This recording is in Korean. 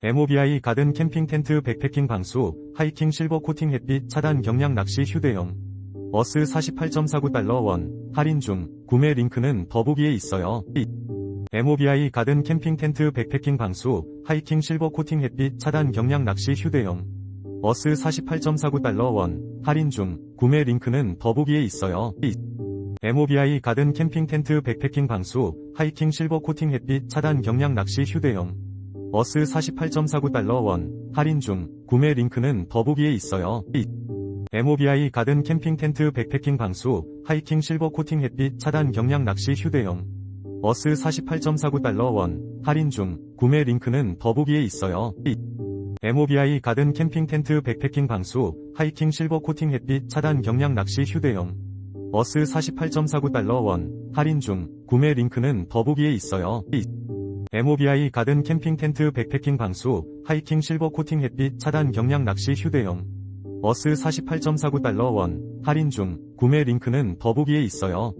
MOBI 가든 캠핑 텐트 백패킹 방수, 하이킹 실버 코팅 햇빛 차단 경량 낚시 휴대용. 어스 48.49달러 원, 할인 중, 구매 링크는 더보기에 있어요. MOBI 가든 캠핑 텐트 백패킹 방수, 하이킹 실버 코팅 햇빛 차단 경량 낚시 휴대용. 어스 48.49달러 원, 할인 중, 구매 링크는 더보기에 있어요. MOBI 가든 캠핑 텐트 백패킹 방수, 하이킹 실버 코팅 햇빛 차단 경량 낚시 휴대용. 어스 48.49달러 원, 할인 중, 구매 링크는 더보기에 있어요. MOBI 가든 캠핑 텐트 백패킹 방수, 하이킹 실버 코팅 햇빛 차단 경량 낚시 휴대용. 어스 48.49달러 원, 할인 중, 구매 링크는 더보기에 있어요. MOBI 가든 캠핑 텐트 백패킹 방수, 하이킹 실버 코팅 햇빛 차단 경량 낚시 휴대용. 어스 48.49달러 원, 할인 중, 구매 링크는 더보기에 있어요. MOBI 가든 캠핑 텐트 백패킹 방수, 하이킹 실버 코팅 햇빛 차단 경량 낚시 휴대용. 어스 48.49달러 원, 할인 중, 구매 링크는 더보기에 있어요.